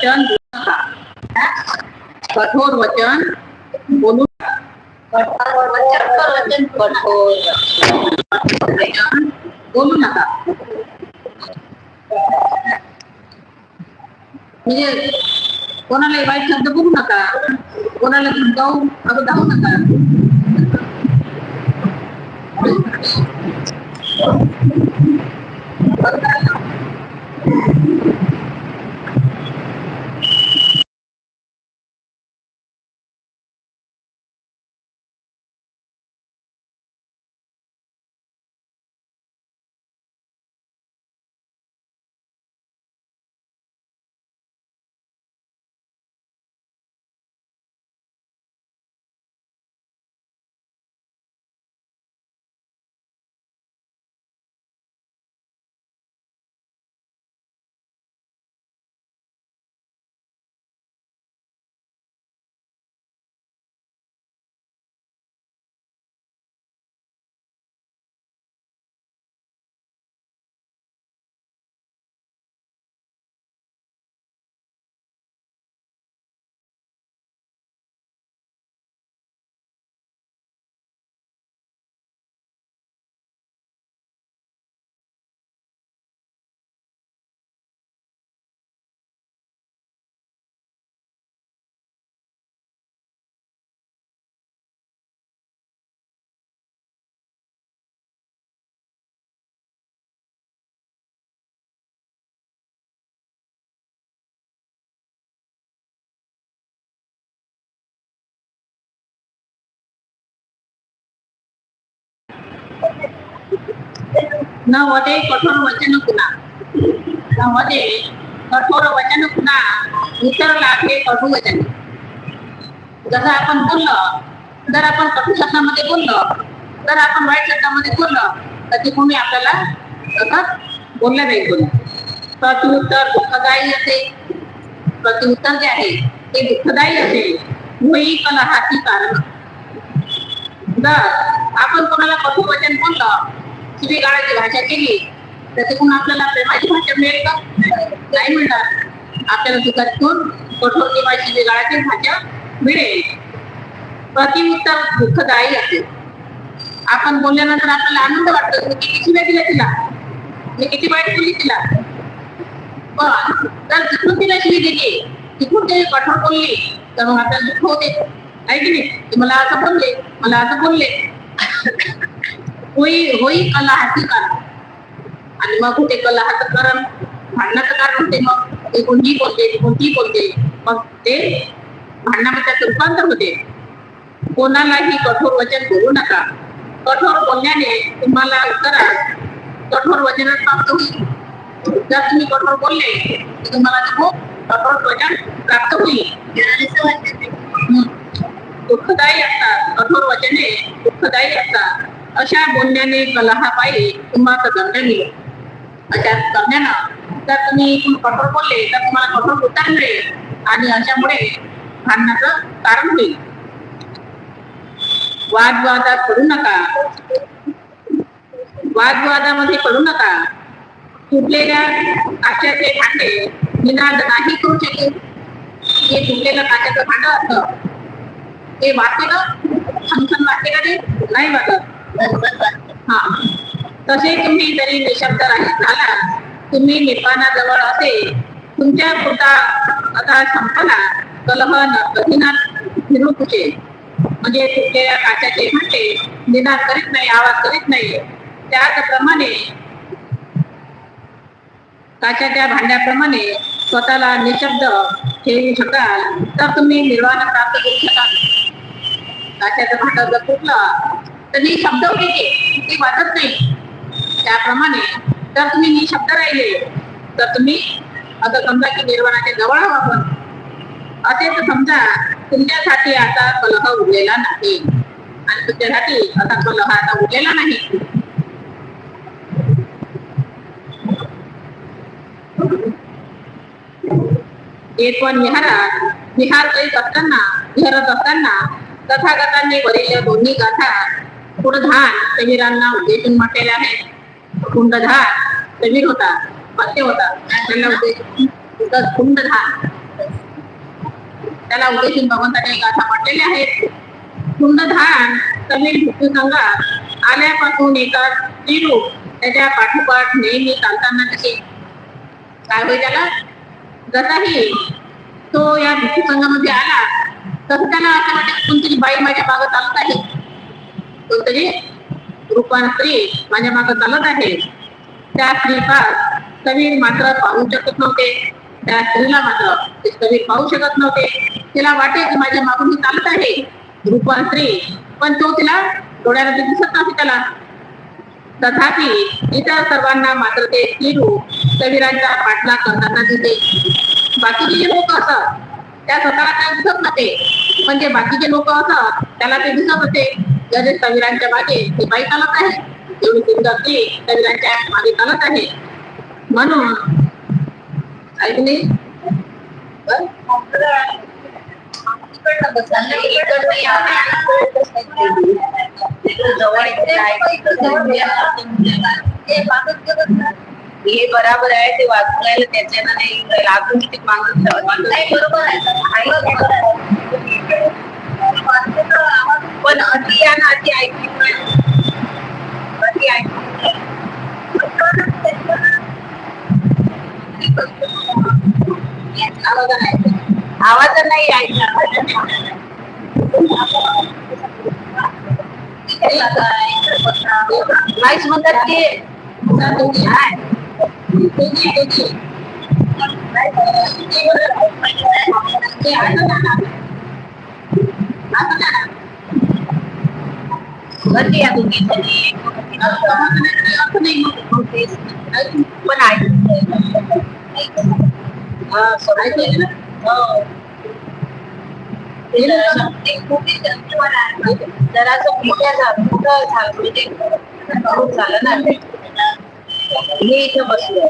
वचन बोलू नका कठोर वचन बोलू नका. वचन कठोर वचन बोलू नका म्हणजे कोणालाही वाईट शब्द बोलू नका। कोणाला जाऊ असं जाऊ नका। न वदे कठोर वचन कुणा न वदे कठोर वचन कुणा उत्तर लाभे कटू वचन. जसं आपण बोललं जर आपण कठोर शब्दामध्ये बोललं तर आपण वाईट शब्दामध्ये बोललं तर ते कोणी आपल्याला सतत बोललं नाही कोणी प्रत्युत्तर दुःखदायी असेल प्रत्युत्तर जे आहे ते दुःखदायी असेल होई कलहाची कारण. जर आपण कोणाला कठोर वचन बोललं शिवी गाळाची भाषा केली तर तिकडून आपल्याला प्रेमाची भाषा मिळेल का? नाही मिळणार आपल्याला चुकातून कठोर किंवा शिवी गाळाची भाषा मिळेल. प्रतिउत्तर दुःखदायी असेल आपण बोलल्यानंतर आपल्याला आनंद वाटतो. मी किती शिव्या दिल्या तिला? मी किती वाईट बोलली तिला? पण तर तिथून तिला शिवी दिली तिथून ते कठोर बोलली तर मग आपल्याला दुःख होते. आहे की नाही? ते मला असं बोलले मला असं बोलले होई होई कला हाती कारण आणि मग कुठे कला हात कारण भांडणाचं कारण होते मग. ते कोणती बोलते कोणती बोलते. मग ते भांडणामध्ये त्याचं रूपांतर होते. कोणालाही कठोर वचन बोलू नका. कठोर बोलण्याने तुम्हाला उत्तरात कठोर वचन प्राप्त होईल. जर तुम्ही कठोर बोलले तर तुम्हाला ते खूप कठोर वचन प्राप्त होईल. दुःखदायी असतात. कठोर वचने दुःखदायी असतात. अशा बोलण्याने कलहापायी तुम्हाला दंड मिळेल अशा करण्यानं जर तुम्ही कठोर बोलले तर तुम्हाला कठोर उत्तर मिळेल आणि अशामुळे भांडणाचं कारण होईल. वादवादात पडू नका. वादवादामध्ये पडू नका. तुटलेल्या काच्याचे भांडे निनाद नाही करू शकेल. हे तुटलेलं काच्याचं भांड असतं. ते वाटते का छमछम वाटते का ते नाही वाटत हा. तसे तुम्ही तरी निशब्द राहील झाला तुम्ही निर्माणाजवळ असे तुमच्या पुरता आता संपला कलह न- फिरू तुझे म्हणजे तुटलेल्या काचाचे भांडे निनाद करीत नाही आवाज करीत नाही. त्याचप्रमाणे काचाच्या भांड्याप्रमाणे स्वतःला निशब्द ठेवू शकाल तर तुम्ही निर्वाण प्राप्त करू शकाल. काचाचं भांडं जर फुटलं तर शब्द होते ते वाटत नाही. त्याप्रमाणे जर तुम्ही शब्द राहिले तर तुम्ही आता समजा की निर्वाणाच्या जवळ आहो आपण. असेच समजा तुमच्यासाठी आता कलह उरलेला नाही. आणि तुमच्यासाठी असा कलह आता उरलेला नाही. एक पण विहारात विहार करीत असताना विहारत असताना तथागतांनी वरील दोन्ही गाथा कुंडधान कबीरांना उद्देशून म्हटलेले आहे. कुंडधान कबीर होता पत्ते होता. त्याला उद्देशून कुंडधान त्याला उद्देशून भगवंताने गाथा म्हटलेल्या आहेत कुंडधान तमिळ भिक्खू संघात आल्यापासून एका स्त्रीरूप त्याच्या पाठोपाठ नेहमी चालताना दिसे काय होईल त्याला? जसाही तो या भिक्खू संघामध्ये आला तसं त्याला असं वाटत कोणतरी बाई माझ्या मागं चालत आहे. कोणतरी रूपान स्त्री माझ्या मागं चालत आहे. त्या स्त्रीपास कबीर मात्र पाहू शकत नव्हते. त्या स्त्रीला मात्र ते कबीर पाहू शकत नव्हते. तिला वाटे की माझ्या मागून ही चालत आहे. रूपान स्त्री पण तो तिला डोळ्याला दिसत नव्हते त्याला. तथापि इतर सर्वांना मात्र ते स्त्रीरूप कबीरांचा पाठलाग करताना दिसते बाकीचे जे लोक असत त्या स्वतःला काय दिसत नव्हते. पण जे बाकीचे लोक असत त्याला ते दिसत होते. जसे कबीरांच्या मागे ती बाई चालत आहे एवढी सुंदर ती कबीरांच्या मागे चालत आहे म्हणून ऐकले हे बराबर आहे ते वाचवायला त्याच्यानं नाही लागून किती मागत नाही बरोबर आहे आहे आहे. पण अति आणि अति ऐकली नाही. अति ऐकली आवाज नाही ऐकणार म्हणतात ते दोघी नाही. दोघी दोघी ते असं ना. असं ना. गर्दी आहे दोघी जणी. असं नाही पण ऐकत हा ऐकलं ना? ते जरा जरासं मोठ्या झालं मोठं झालं म्हणजे खूप झालं ना ते. इथं बसलो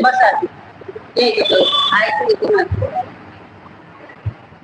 बसा ऐकू येते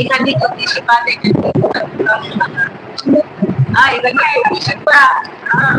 एखादी छोटीशी बात हा एखादी हा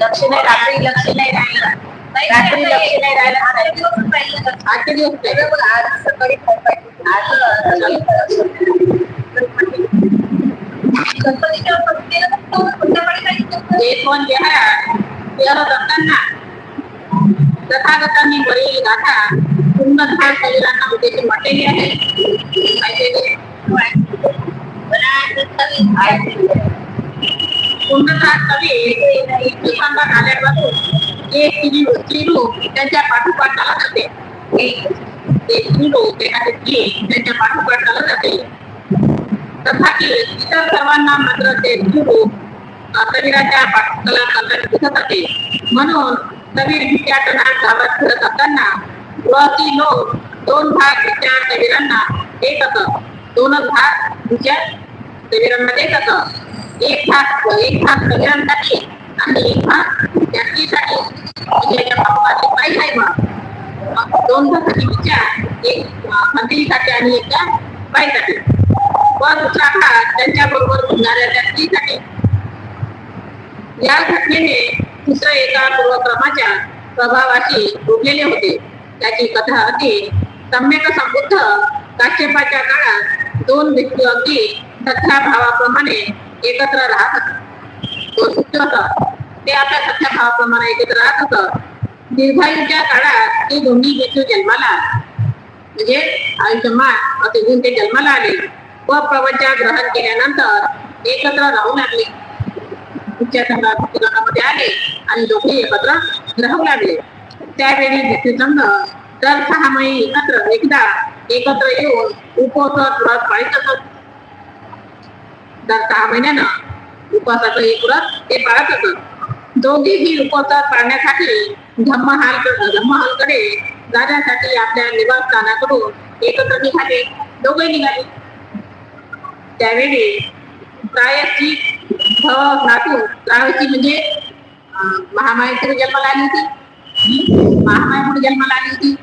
लक्ष नाही रात्री लक्ष नाही राहिलं रात्री लक्ष नाही राहिलं दिवस दिवस आज सकाळी गणपतीच्या तथागतांनी वरील गाथा उद्देशून म्हटलेली आहे त्यांच्या पाठोपाठ चालत होते त्यांच्या पाठोपाठ चालत तथापि इतर सर्वांना मात्र ते कबीराच्या करताना दिसत होते म्हणून कबीर भित्याटनात फिरत असताना गृहातील लोक दोन भाग विचार कबीरांना देत असत दोनच भाग विचार कबीरांना देत असत एक भाग एक भाग कबीरांसाठी आणि एक भाग व्यक्तीसाठी म्हणजे त्या पाय आहे मग. दोन भागाची विचार एक मंदिरीसाठी आणि एक त्या व दुसरा भाग त्यांच्या बरोबर होणाऱ्या त्या या घटनेने दुसऱ्या एका पूर्वक्रमाच्या प्रभावाशी जोडलेले होते. त्याची कथा अगदी सम्यक समृद्ध काश्यपाच्या काळात दोन व्यक्ती अगदी सख्या भावाप्रमाणे एकत्र राहत असत तो होता. ते आपल्या सख्या भावाप्रमाणे एकत्र राहत होत. दीर्घायूच्या काळात ते दोन्ही व्यक्ती जन्माला म्हणजे आयुष्यमान असे गुण ते जन्माला आले. व प्रवचा ग्रहण केल्यानंतर एकत्र राहू लागले. उच्च आले आणि दोघे एकत्र राहू लागले. त्यावेळी भिक्षुचंद दर सहा महिने एकत्र एकदा एकत्र येऊन उपवास व्रत पाळीत असत. दर सहा महिन्यानं उपवासाचं एक व्रत ते पाळत असत दोघेही उपवास पाळण्यासाठी धम्महाल धम्महालकडे जाण्यासाठी आपल्या निवासस्थानाकडून एकत्र निघाले दोघे निघाले त्यावेळी प्रायश्ची धातू प्रायश्ची म्हणजे महामाया पुढे जन्माला आली होती महामाया पुढे जन्माला आली होती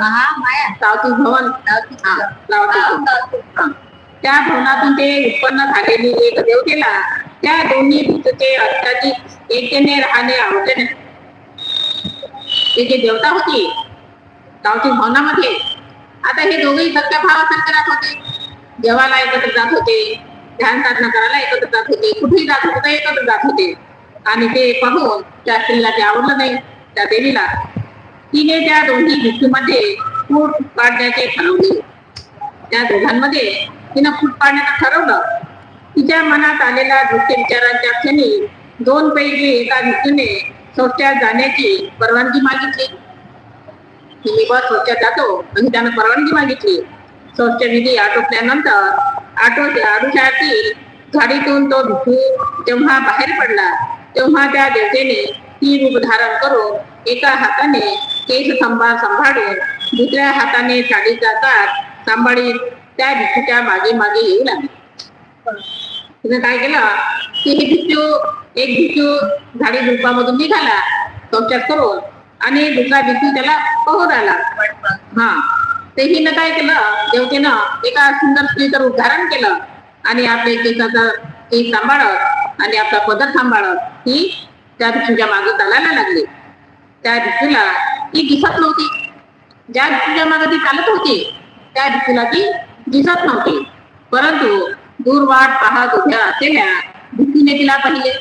महामाया सावती भवन सावती भवन. हा. त्या भवनातून ते उत्पन्न झालेली एक देवतेला त्या दोन्ही भूतचे अष्टाची एकतेने राहणे आवडले नाही. ते जी देवता होती गावची भवनामध्ये आता हे दोघेही सख्या भावासारखे राहत होते. जेवायला एकत्र जात होते ध्यान साधना करायला एकत्र जात होते कुठेही जात होते एकत्र जात होते. आणि ते पाहून त्या स्त्रीला ते आवडलं नाही त्या देवीला. तिने त्या दोन्ही भिक्षूमध्ये फूट काढण्याचे ठरवले. त्या दोघांमध्ये तिनं फूट पाण्याचं ठरवलं. तिच्या मनात आलेल्या दृश्य विचारांच्या क्षणी दोन पैकी एका ऋतूने शौचात जाण्याची परवानगी मागितली. की मी बस शौचात जातो आणि त्यानं परवानगी मागितली. शौचविधी आटोपल्यानंतर आटो आडुशातील गाडीतून तो भिकू जेव्हा बाहेर पडला तेव्हा त्या देवतेने ती रूप धारण करून एका हाताने केस संभार सांभाळून दुसऱ्या हाताने साडीचा ताट सांभाळीत त्या भिक्षूच्या मागे मागे येऊ लागले. तिने काय केलं? की हे भिक्षू एक भिक्षू झाडी झुडपामधून निघाला शौचात करून आणि दुसरा भिक्षू त्याला पाहून आला हा. ते हिनं काय केलं? देवतेनं एका सुंदर स्त्रीचं उद्धारण केलं आणि आपले केसाचा केस सांभाळत आणि आपला पदर सांभाळत ही त्या भिक्षूच्या मागे चालायला लागली. त्या भिक्षूला ती दिसत नव्हती. ज्या भिक्षूच्या मागे ती चालत होती त्या भिक्षूला ती दिसत नव्हती. परंतु दूरवाट पाहत उभ्या असलेल्या भिक्षूने तिला पाहिले.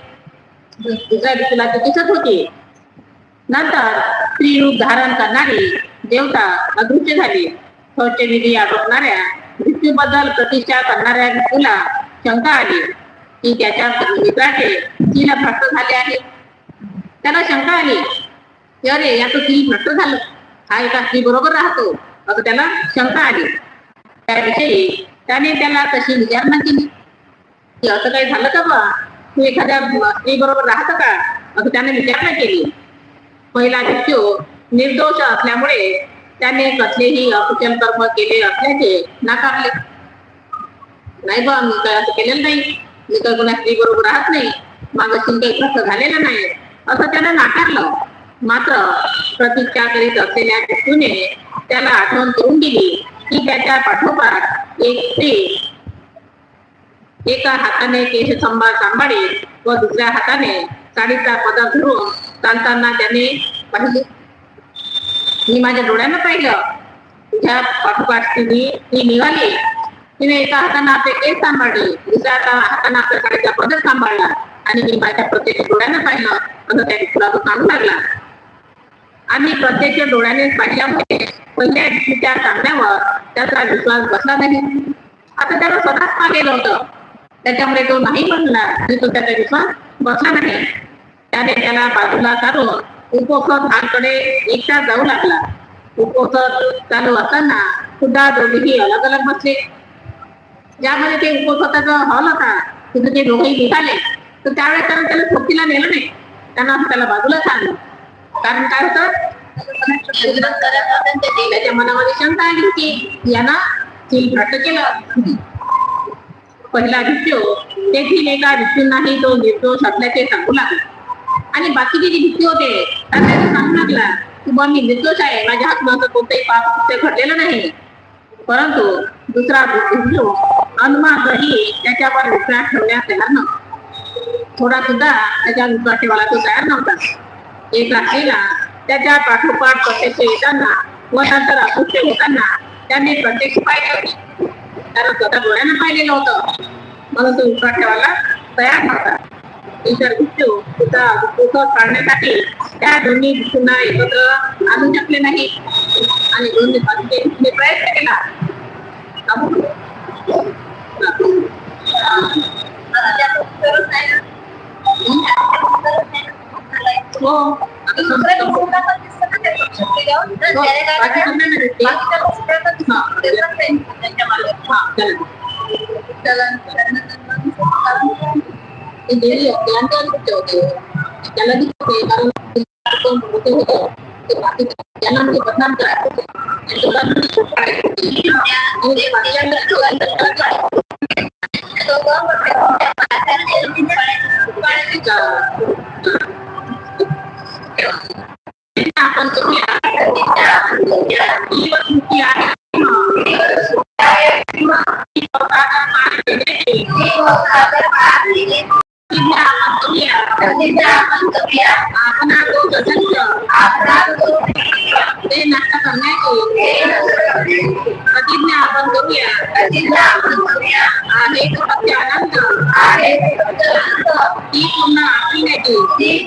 दुसऱ्या ती दिसत होती. नंतर स्त्री रूप धारण करणारी देवता अदृश्य झाली. आटोपणाऱ्या प्रतिष्ठा करणाऱ्या शंका आली की त्याच्या मित्राचे तिला भ्रष्ट झाले आहे. त्याला शंका आली अरे ती भ्रष्ट झालं. हा एका स्त्री बरोबर राहतो. असं त्याला शंका आली. त्याविषयी त्याने त्याला तशी विचारणा केली. की असं काही झालं का बा तू एखाद्या स्त्री बरोबर राहत का? असं त्याने विचारणा केली. पहिला भिक्षू निर्दोष असल्यामुळे त्याने कसलेही अकुचल कर्म केले असल्याचे नाकारले. नाही बा मी काय असं केलेलं नाही. मी काय कोणा स्त्री बरोबर राहत नाही. मागाशी काही खर्च झालेला नाही. असं त्याने नाकारलं. मात्र प्रतीक्षा करीत असलेल्या भिक्षूने त्याला आठवण करून दिली. की त्याच्या पाठोपाठ एक ते एका हाताने केश संभार सांभाळी व दुसऱ्या हाताने साडीचा पदर धरून चालताना त्याने पाहिले. मी माझ्या डोळ्यानं पाहिलं. तुझ्या पाठोपाठ तिने ती निघाली. तिने एका हाताने आपले केस सांभाळले. दुसऱ्या हाताने आपल्या साडीचा पदर सांभाळला. आणि मी माझ्या प्रत्येक डोळ्यानं पाहिलं. असं त्याने तुला तो सांगू लागला. आम्ही प्रत्यक्ष डोळ्याने पाहिल्यामुळे म्हणजे पहिल्या त्या सांगण्यावर त्याचा विश्वास बसला नाही. आता त्याला स्वतःच पाहिलं होतं त्याच्यामुळे तो नाही म्हणला आणि तो त्याचा विश्वास बसला नाही. त्याने त्याला बाजूला काढून उपोषण हाकडे एकटा जाऊ लागला. उपसत चालू असताना सुद्धा दोघेही अलग अलग बसले. ज्यामध्ये ते उपोषणाचा हॉल होता तिथे ते दोघेही निघाले. तर त्यावेळेस त्याला त्याला सोबतीला नेलं नाही. त्यांना त्याला बाजूला सांगलं कारण काय होतं? त्याच्या मनामध्ये शंका आली की यांना चिल भ्रष्ट केलं. पहिला भिक्षू तेथील एका भिक्षूंनाही तो निर्दोष असल्याचे सांगू लागला. आणि बाकीचे जे भिक्षू होते त्यांना सांगू लागला की बा मी निर्दोष आहे. माझ्या हात माझं कोणतंही पाप कृत्य घडलेलं नाही. परंतु दुसरा भिक्षू अनुमानही त्याच्यावर विश्वास ठेवण्यास तयार नव्हता. थोडा सुद्धा त्याच्या ठेवायला तो तयार नव्हता. एक रात्रीला त्याच्या पाठोपाठ प्रत्यक्ष येताना व नंतर अदृश्य होताना त्यांनी प्रत्यक्ष पाहिले होते कारण स्वतः डोळ्यानं पाहिलेलं होतं. म्हणून तो उपाठेवाला तयार नव्हता. इतर भिक्षू सुद्धा दुःख काढण्यासाठी त्या दोन्ही भिक्षूंना एकत्र आणू शकले नाही. आणि दोन दिवसांचे भिक्षूने प्रयत्न केला. अमुक हो आता दुसऱ्या समजा- लोकांना पण दिसतं ना ते पक्षातले जाऊन. तर हो, kita tentunya. Kita tentunya impian kita di ini di kota ini त्याने काय बाकी करायचं? कोणाला नाही दिसते.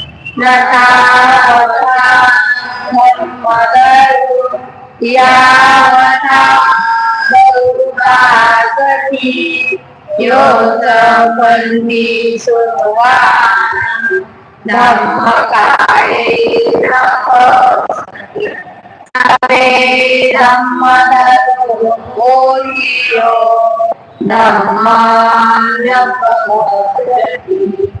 ती पूर्ण आपल्याची प्रतिज्ञा आपण करूया भगवान बुद्धांचा अतुल्य मार्ग तो संपूर्ण साध्य करण्याची तो संपूर्ण साध्य करण्याची तो संपूर्ण साध्य करण्याची सचित ब्रह्मचरे सुचरिता लता सुचरितं चरे ब्रह्मचारी सुखसेति अस्मि लोके पराजित लतावता धर्मदरु यावता बहुभागति योगबन्दी सुवान् धम्मकाये हरे धम्मदरु बोधियो धम्मान्यपमोदति लाठी में सराया बुद्धो के सरवर ये केला का जवाजेना हो तुम्हें जय मंगलम नाटी में सराया धम्मो में सरवरम ये तेरा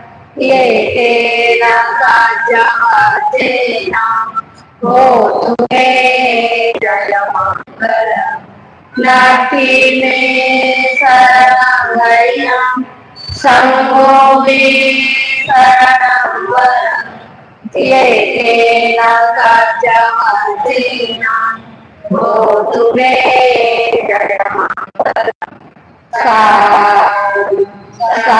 सरवया संगो में सरवरम ये तेरा का जवाजेना हो तुमे जय मंगलम सा सा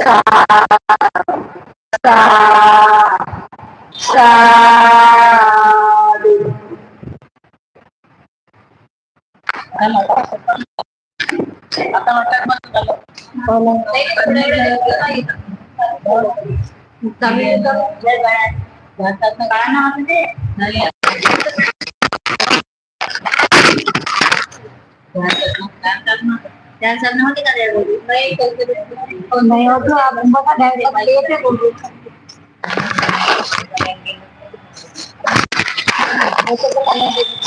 वन्दामि सर्वदा सा सा साधु आता वाटतं मस्त झालं काळा नाव ते होते का नाही होतो आपण बघा direct येते बोलू. त्याच्यावर